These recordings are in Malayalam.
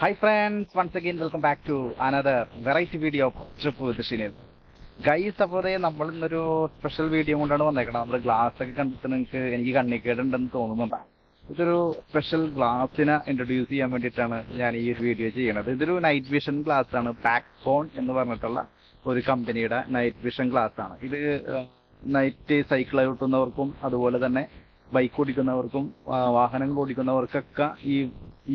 Hi friends, once again welcome back to another variety video of Trip with Shinil. Guys അപ്പോൾ നമ്മൾ ഇന്നൊരു സ്പെഷ്യൽ വീഡിയോ കൊണ്ടാണ് വന്നേക്കണം നമ്മൾ ഗ്ലാസ് ഒക്കെ കണ്ടിട്ട് നിങ്ങൾക്ക് എനിക്ക് കണ്ണിക്കേടുണ്ടെന്ന് തോന്നുന്നുണ്ട്? ഇതൊരു സ്പെഷ്യൽ ഗ്ലാസിനെ ഇൻട്രൊഡ്യൂസ് ചെയ്യാൻ വേണ്ടിയിട്ടാണ് ഞാൻ ഈ ഒരു വീഡിയോ ചെയ്യണത്. ഇതൊരു നൈറ്റ് വിഷൻ ഗ്ലാസ് ആണ്. പാക് ഫോൺ എന്ന് പറഞ്ഞിട്ടുള്ള ഒരു കമ്പനിയുടെ നൈറ്റ് വിഷൻ ഗ്ലാസ് ആണ്. ഇത് നൈറ്റ് സൈക്കിൾ ഓട്ടുന്നവർക്കും അതുപോലെ തന്നെ ബൈക്ക് ഓടിക്കുന്നവർക്കും വാഹനങ്ങൾ ഓടിക്കുന്നവർക്കൊക്കെ ഈ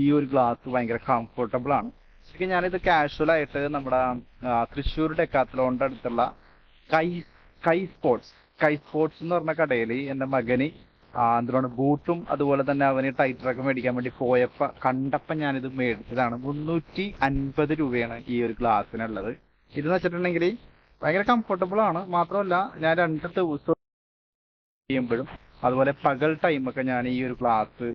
ഈ ഒരു ഗ്ലാസ് ഭയങ്കര കംഫർട്ടബിൾ ആണ്. ശരിക്കും ഞാനിത് കാഷ്വൽ ആയിട്ട് നമ്മുടെ തൃശ്ശൂർ ഡെക്കാത്തലോണിന്റെ അടുത്തുള്ള കൈ കൈ സ്പോർട്സ് കൈ സ്പോർട്സ് എന്ന് പറഞ്ഞ കടയിൽ എന്റെ മകന് എന്തുകൊണ്ട് ബൂട്ടും അതുപോലെ തന്നെ അവന് ടൈറ്ററൊക്കെ മേടിക്കാൻ വേണ്ടി പോയപ്പ കണ്ടപ്പോ ഞാനിത് മേടിച്ചതാണ്. മുന്നൂറ്റി അൻപത് രൂപയാണ് ഈ ഒരു ഗ്ലാസ്സിനുള്ളത് ഇതെന്ന് വെച്ചിട്ടുണ്ടെങ്കിൽ ഭയങ്കര കംഫർട്ടബിൾ ആണ്. മാത്രമല്ല ഞാൻ രണ്ട് ദിവസം ചെയ്യുമ്പോഴും അതുപോലെ പകൽ ടൈമൊക്കെ ഞാൻ ഈ ഒരു ഗ്ലാസ്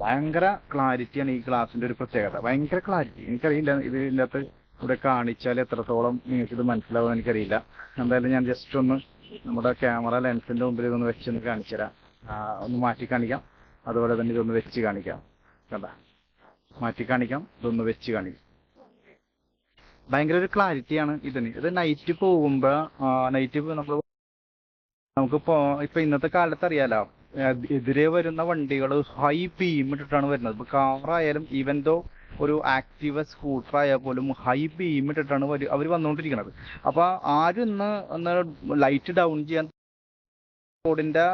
ഭയങ്കര ക്ലാരിറ്റിയാണ് ഈ ഗ്ലാസിന്റെ ഒരു പ്രത്യേകത. ഭയങ്കര ക്ലാരിറ്റി. എനിക്കറിയില്ല ഇത് ഇതിനകത്ത് ഇവിടെ കാണിച്ചാൽ എത്രത്തോളം നിങ്ങൾക്ക് ഇത് മനസ്സിലാവും എനിക്കറിയില്ല. എന്തായാലും ഞാൻ ജസ്റ്റ് ഒന്ന് നമ്മുടെ ക്യാമറ ലെൻസിന്റെ മുമ്പിൽ ഇതൊന്ന് വെച്ചൊന്ന് കാണിച്ചുതരാം. ഒന്ന് മാറ്റി കാണിക്കാം. അതുപോലെ തന്നെ ഇതൊന്ന് വെച്ച് കാണിക്കാം. കണ്ട? മാറ്റി കാണിക്കാം. ഇതൊന്ന് വെച്ച് കാണിക്കാം. ഭയങ്കര ഒരു ക്ലാരിറ്റിയാണ് ഇതിന്. ഇത് നൈറ്റ് പോകുമ്പോ നൈറ്റ് നമ്മൾ നമുക്കിപ്പോ ഇപ്പൊ ഇന്നത്തെ കാലത്ത് അറിയാലോ എതിരെ വരുന്ന വണ്ടികൾ ഹൈ ബീം ഇട്ടിട്ടാണ് വരുന്നത്. ഇപ്പൊ കാർ ആയാലും ഈവൻ ദോ ഒരു ആക്റ്റീവ സ്കൂട്ടർ ആയാൽ പോലും ഹൈ ബീം ഇട്ടിട്ടാണ് അവർ വന്നുകൊണ്ടിരിക്കുന്നത് അപ്പൊ ആരും ഇന്ന് ഒന്ന് ലൈറ്റ് ഡൗൺ ചെയ്യാൻ റോഡിന്റെ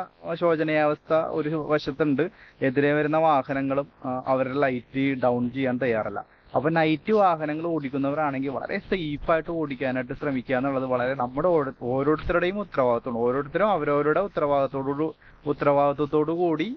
ശോചനീയാവസ്ഥ ഒരു വശത്തുണ്ട്. എതിരെ വരുന്ന വാഹനങ്ങളും അവരുടെ ലൈറ്റ് ഡൗൺ ചെയ്യാൻ തയ്യാറല്ല. അപ്പൊ നൈറ്റ് വാഹനങ്ങൾ ഓടിക്കുന്നവരാണെങ്കിൽ വളരെ സേഫ് ആയിട്ട് ഓടിക്കാനായിട്ട് ശ്രമിക്കുക എന്നുള്ളത് വളരെ നമ്മുടെ ഓരോ- ഓരോരുത്തരുടെയും ഉത്തരവാദിത്തമാണ് ഓരോരുത്തരും അവരവരുടെ ഉത്തരവാദിത്തോടു ഉത്തരവാദിത്വത്തോടു കൂടി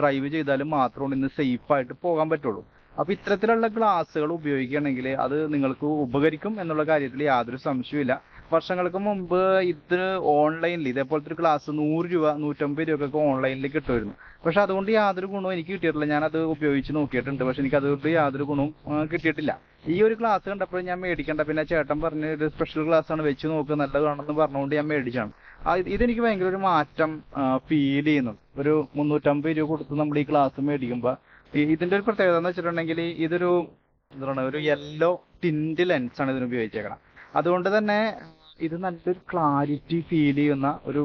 ഡ്രൈവ് ചെയ്താലും മാത്രമാണ് ഇന്ന് സേഫ് ആയിട്ട് പോകാൻ പറ്റുള്ളൂ. അപ്പൊ ഇത്തരത്തിലുള്ള ഗ്ലാസ്സുകൾ ഉപയോഗിക്കുകയാണെങ്കിൽ അത് നിങ്ങൾക്ക് ഉപകരിക്കും എന്നുള്ള കാര്യത്തിൽ യാതൊരു സംശയവുമില്ല. വർഷങ്ങൾക്ക് മുമ്പ് ഇത് ഓൺലൈനിൽ ഇതേപോലത്തെ ഒരു ക്ലാസ് നൂറ് രൂപ നൂറ്റമ്പത് രൂപയൊക്കെ ഓൺലൈനിൽ കിട്ടുമായിരുന്നു. പക്ഷെ അതുകൊണ്ട് യാതൊരു ഗുണവും എനിക്ക് കിട്ടിയിട്ടില്ല. ഞാൻ അത് ഉപയോഗിച്ച് നോക്കിയിട്ടുണ്ട്. പക്ഷെ എനിക്ക് അതുകൊണ്ട് യാതൊരു ഗുണവും കിട്ടിയിട്ടില്ല. ഈ ഒരു ക്ലാസ് കണ്ടപ്പോൾ ഞാൻ മേടിക്കണ്ട. പിന്നെ ചേട്ടൻ പറഞ്ഞ ഒരു സ്പെഷ്യൽ ക്ലാസ് ആണ് വെച്ച് നോക്കുക നല്ലതാണെന്ന് പറഞ്ഞുകൊണ്ട് ഞാൻ മേടിച്ചാണ് ഇതെനിക്ക് ഭയങ്കര ഒരു മാറ്റം ഫീൽ ചെയ്യുന്നു. ഒരു മുന്നൂറ്റമ്പത് രൂപ കൊടുത്ത് നമ്മൾ ഈ ക്ലാസ് മേടിക്കുമ്പോൾ ഇതിന്റെ ഒരു പ്രത്യേകത എന്ന് വെച്ചിട്ടുണ്ടെങ്കിൽ ഇതൊരു എന്താണ് ഒരു യെല്ലോ ടിൻഡ് ലെൻസ് ആണ് ഇതിന് ഉപയോഗിച്ചേക്കണം. അതുകൊണ്ട് തന്നെ ഇത് നല്ലൊരു ക്ലാരിറ്റി ഫീൽ ചെയ്യുന്ന ഒരു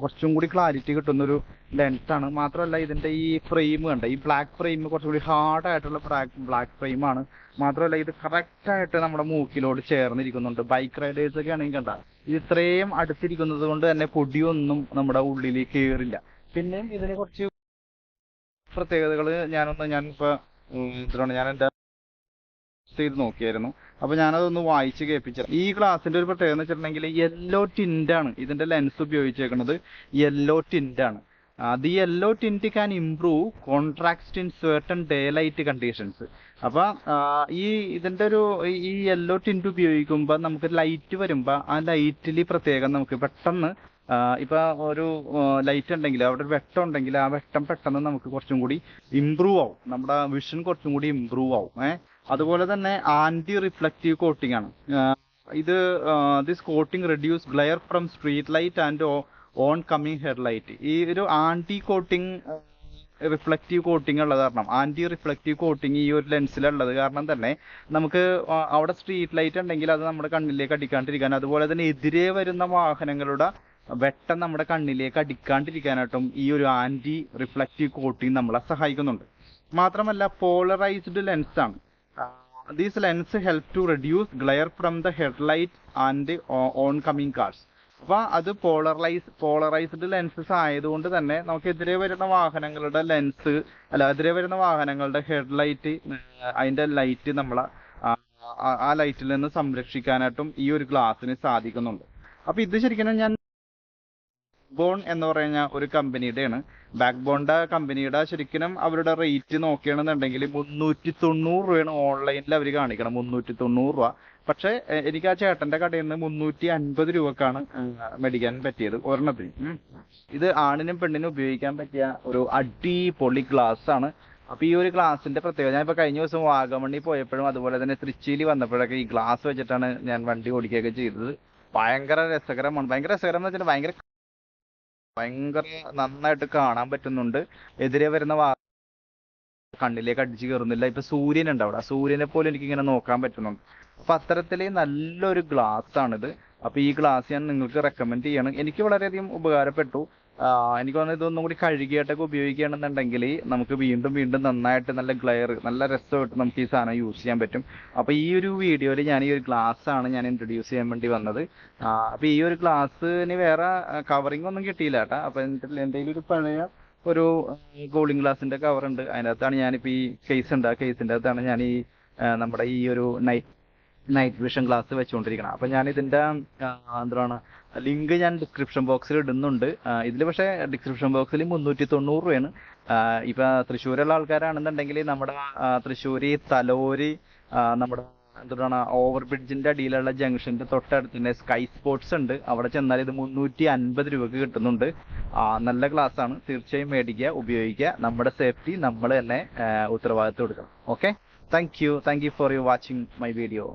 കുറച്ചും കൂടി ക്ലാരിറ്റി കിട്ടുന്ന ഒരു ലെൻസ് ആണ്. മാത്രമല്ല ഇതിന്റെ ഈ ഫ്രെയിം കണ്ട? ഈ ബ്ലാക്ക് ഫ്രെയിം കുറച്ചും കൂടി ഹാർഡ് ആയിട്ടുള്ള ബ്ലാക്ക് ഫ്രെയിം ആണ്. മാത്രമല്ല ഇത് കറക്റ്റ് ആയിട്ട് നമ്മുടെ മൂക്കിലോട് ചേർന്നിരിക്കുന്നുണ്ട്. ബൈക്ക് റൈഡേഴ്സ് ഒക്കെ ആണെങ്കിൽ കണ്ട? ഇത് ഇത്രയും അടുത്തിരിക്കുന്നത് കൊണ്ട് തന്നെ പൊടിയൊന്നും നമ്മുടെ ഉള്ളിൽ കയറില്ല പിന്നെയും ഇതിനെ കുറച്ച് പ്രത്യേകതകൾ ഞാനൊന്ന് ഞാനിപ്പോ ഉം, എന്താണ് ഞാൻ എന്റെ ചെയ്ത് നോക്കിയായിരുന്നു. അപ്പൊ ഞാനതൊന്ന് വായിച്ച് കേൾപ്പിച്ച ഈ ഗ്ലാസിന്റെ ഒരു പ്രത്യേകത എന്ന് വെച്ചിട്ടുണ്ടെങ്കിൽ യെല്ലോ ടിന്റാണ് ഇതിന്റെ ലെൻസ് ഉപയോഗിച്ചേക്കുന്നത്. Yellow ടിന്റാണ് the yellow tint can improve contrast in certain day light conditions അപ്പൊ ഈ ഇതിന്റെ ഒരു ഈ- യെല്ലോ ടിന്റ് ഉപയോഗിക്കുമ്പോൾ നമുക്ക് ലൈറ്റ് വരുമ്പോൾ ആ ലൈറ്റിൽ പ്രത്യേകം നമുക്ക് പെട്ടെന്ന് ഇപ്പൊ ഒരു ലൈറ്റ് ഉണ്ടെങ്കിൽ അവിടെ ഒരു വെട്ടം ഉണ്ടെങ്കിൽ ആ വെട്ടം പെട്ടെന്ന് നമുക്ക് കുറച്ചും കൂടി ഇമ്പ്രൂവ് ആവും. നമ്മുടെ വിഷൻ കുറച്ചും കൂടി ഇമ്പ്രൂവ് ആവും. ഏഹ് അതുപോലെ തന്നെ ആന്റി റിഫ്ലക്റ്റീവ് കോട്ടിംഗ് ആണ് ഇത് this coating reduce glare from street light and oncoming headlight ഈ ഒരു ആന്റി കോട്ടിംഗ് റിഫ്ലക്റ്റീവ് കോട്ടിംഗ് ഉള്ളത് കാരണം ആന്റി റിഫ്ലക്റ്റീവ് കോട്ടിംഗ് ഈ ഒരു ലെൻസിലുള്ളത് കാരണം തന്നെ നമുക്ക് അവിടെ സ്ട്രീറ്റ് ലൈറ്റ് ഉണ്ടെങ്കിൽ അത് നമ്മുടെ കണ്ണിലേക്ക് അടിക്കാണ്ടിരിക്കാൻ അതുപോലെ തന്നെ എതിരെ വരുന്ന വാഹനങ്ങളുടെ വെട്ടം നമ്മുടെ കണ്ണിലേക്ക് അടിക്കാണ്ടിരിക്കാനായിട്ടും ഈ ഒരു ആന്റി റിഫ്ലക്റ്റീവ് കോട്ടിംഗ് നമ്മളെ സഹായിക്കുന്നുണ്ട്. മാത്രമല്ല പോളറൈസ്ഡ് ലെൻസ് ആണ്. These lens help to reduce glare from the headlight and oncoming cars അപ്പൊ അത് പോളറൈസ് പോളറൈസ്ഡ് ലെൻസസ് ആയതുകൊണ്ട് തന്നെ നമുക്ക് എതിരെ വരുന്ന വാഹനങ്ങളുടെ ലെൻസ് അല്ല എതിരെ വരുന്ന വാഹനങ്ങളുടെ ഹെഡ്ലൈറ്റ് അതിന്റെ ലൈറ്റ് നമ്മളെ ആ, ലൈറ്റിൽ നിന്ന് സംരക്ഷിക്കാനായിട്ടും ഈ ഒരു ഗ്ലാസ്സിന് സാധിക്കുന്നുണ്ട്. അപ്പൊ ഇത് ശരിക്കും ഞാൻ ബോൺ എന്ന് പറഞ്ഞ ഒരു കമ്പനിയുടെയാണ്. ബാക്ക് ബോണ്ട കമ്പനിയുടെ ശരിക്കും അവരുടെ റേറ്റ് നോക്കുകയാണെന്നുണ്ടെങ്കിൽ മുന്നൂറ്റി തൊണ്ണൂറ് രൂപയാണ് ഓൺലൈനിൽ അവർ കാണിക്കണം മുന്നൂറ്റി തൊണ്ണൂറ് രൂപ. പക്ഷെ എനിക്ക് ആ ചേട്ടന്റെ കടയിൽ നിന്ന് മുന്നൂറ്റി അൻപത് രൂപക്കാണ് മേടിക്കാൻ പറ്റിയത് ഒരെണ്ണത്തിന്. ഇത് ആണിനും പെണ്ണിനും ഉപയോഗിക്കാൻ പറ്റിയ ഒരു അടിപൊളി ഗ്ലാസ് ആണ്. അപ്പൊ ഈ ഒരു ഗ്ലാസിന്റെ പ്രത്യേകത ഞാൻ ഇപ്പൊ കഴിഞ്ഞ ദിവസം വാഗമണ്ണി പോയപ്പോഴും അതുപോലെ തന്നെ തൃശ്ശീലി വന്നപ്പോഴൊക്കെ ഈ ഗ്ലാസ് വെച്ചിട്ടാണ് ഞാൻ വണ്ടി ഓടിക്കുകയൊക്കെ ചെയ്തത്. ഭയങ്കര രസകരമാണ്. ഭയങ്കര രസകരം എന്ന് വെച്ചാൽ ഭയങ്കര ഭയങ്കര നന്നായിട്ട് കാണാൻ പറ്റുന്നുണ്ട്. എതിരെ വരുന്ന വാ കണ്ണിലേക്ക് അടിച്ചു കയറുന്നില്ല ഇപ്പൊ സൂര്യൻ ഉണ്ട് അവിടെ. സൂര്യനെ പോലും എനിക്ക് ഇങ്ങനെ നോക്കാൻ പറ്റുന്നുണ്ട് അപ്പൊ അത്തരത്തിലെ നല്ലൊരു ഗ്ലാസ് ആണിത്. അപ്പൊ ഈ ഗ്ലാസ് ഞാൻ നിങ്ങൾക്ക് റെക്കമെൻഡ് ചെയ്യണം. എനിക്ക് വളരെയധികം ഉപകാരപ്പെട്ടു. എനിക്ക് തോന്നുന്നു ഇതൊന്നും കൂടി കഴുകിയിട്ടൊക്കെ ഉപയോഗിക്കുകയാണെന്നുണ്ടെങ്കിൽ നമുക്ക് വീണ്ടും വീണ്ടും നന്നായിട്ട് നല്ല ഗ്ലെയർ നല്ല രസമായിട്ട് നമുക്ക് ഈ സാധനം യൂസ് ചെയ്യാൻ പറ്റും. അപ്പൊ ഈ ഒരു വീഡിയോയിൽ ഞാൻ ഈ ഒരു ഗ്ലാസ് ആണ് ഞാൻ ഇൻട്രൊഡ്യൂസ് ചെയ്യാൻ വേണ്ടി വന്നത്. അപ്പോൾ അപ്പൊ ഈ ഒരു ഗ്ലാസ്സിന് വേറെ കവറിംഗ് ഒന്നും കിട്ടിയില്ല കേട്ടോ. അപ്പൊ എന്റെ എന്റെ ഒരു പഴയ ഒരു കൂളിംഗ് കവർ ഉണ്ട്. അതിനകത്താണ് ഞാനിപ്പോ ഈ കേസ് ഉണ്ട്. ആ കേസിന്റെ അകത്താണ് ഞാൻ ഈ നമ്മുടെ ഈ ഒരു നൈറ്റ് നൈറ്റ് വിഷൻ ഗ്ലാസ് വെച്ചുകൊണ്ടിരിക്കണം. അപ്പൊ ഞാൻ ഇതിന്റെ എന്താണ് ലിങ്ക് ഞാൻ ഡിസ്ക്രിപ്ഷൻ ബോക്സിൽ ഇടുന്നുണ്ട്. ഇതിൽ പക്ഷേ ഡിസ്ക്രിപ്ഷൻ ബോക്സിൽ മുന്നൂറ്റി തൊണ്ണൂറ് രൂപയാണ്. ഇപ്പൊ തൃശ്ശൂരുള്ള ആൾക്കാരാണെന്നുണ്ടെങ്കിൽ നമ്മുടെ തൃശ്ശൂരി തലോര് നമ്മുടെ എന്താണ് ഓവർ ബ്രിഡ്ജിന്റെ അടിയിലുള്ള ജംഗ്ഷന്റെ തൊട്ടടുത്ത് തന്നെ സ്കൈ സ്പോർട്സ് ഉണ്ട്. അവിടെ ചെന്നാൽ ഇത് മുന്നൂറ്റി അൻപത് രൂപക്ക് കിട്ടുന്നുണ്ട് നല്ല ക്ലാസ് ആണ് തീർച്ചയായും മേടിക്കുക ഉപയോഗിക്കുക. നമ്മുടെ സേഫ്റ്റി നമ്മൾ തന്നെ ഉത്തരവാദിത്വം എടുക്കണം. Okay thank you thank you for you watching my video